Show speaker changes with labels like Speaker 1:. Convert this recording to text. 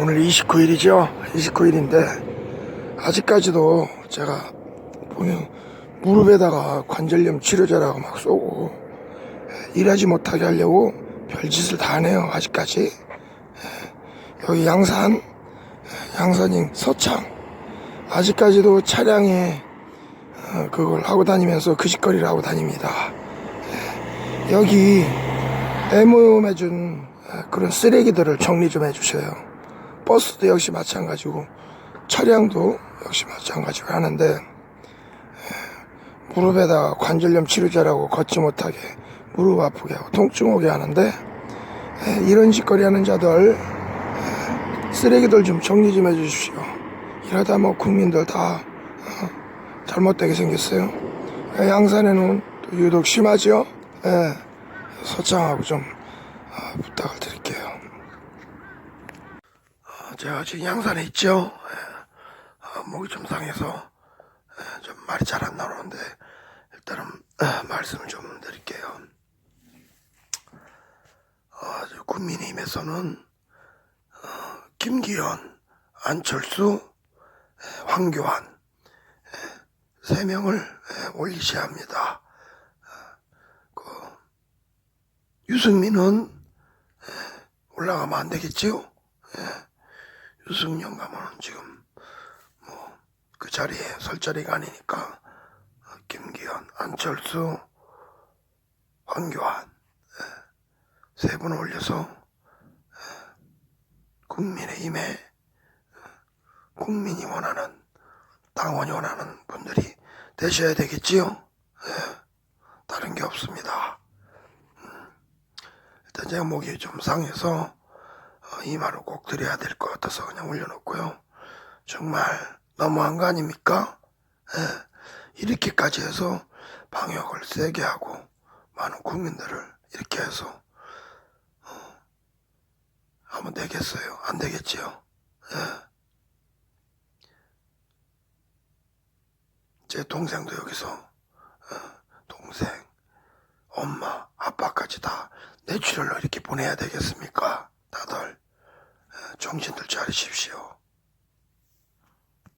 Speaker 1: 오늘 29일이죠. 29일인데 아직까지도 제가 보면 무릎에다가 관절염 치료제라고 막 쏘고 일하지 못하게 하려고 별짓을 다 하네요. 아직까지 여기 양산 양산인 서창 아직까지도 차량에 어, 그걸 하고 다니면서 그 짓거리를 하고 다닙니다. 여기 애모해준 그런 쓰레기들을 정리 좀 해주셔요. 버스도 역시 마찬가지고 차량도 역시 마찬가지로 하는데 에, 무릎에다가 관절염 치료제라고 걷지 못하게 무릎 아프게 하고 통증 오게 하는데 에, 이런 짓거리 하는 자들 에, 쓰레기들 좀 정리 좀 해주십시오. 이러다 뭐 국민들 다 어, 잘못되게 생겼어요. 에, 양산에는 또 유독 심하죠. 예, 서창하고 좀 어, 부탁을 드릴게요. 어, 제가 지금 양산에 있죠. 예, 어, 목이 좀 상해서 예, 좀 말이 잘 안 나오는데 일단은 어, 말씀을 좀 드릴게요. 어, 저 국민의힘에서는 어, 김기현, 안철수, 예, 황교안 예, 세 명을 예, 올리셔야 합니다. 그 유승민은 예, 올라가면 안 되겠지요? 예, 유승민 가면은 지금 뭐 그 자리에 설 자리가 아니니까 어, 김기현, 안철수, 황교안 예, 세분 올려서 예, 국민의힘에 예, 국민이 원하는 당원이 원하는 분들이 되셔야 되겠지요? 예, 다른 게 없습니다. 일단 제가 목이 좀 상해서 어, 이 말을 꼭 드려야 될 것 같아서 그냥 올려놓고요. 정말 너무한 거 아닙니까? 예, 이렇게까지 해서 방역을 세게 하고 많은 국민들을 이렇게 해서 어, 하면 되겠어요? 안 되겠지요? 예. 제 동생도 여기서 어, 동생, 엄마, 아빠까지 다 내추럴로 이렇게 보내야 되겠습니까? 정신들 차리십시오.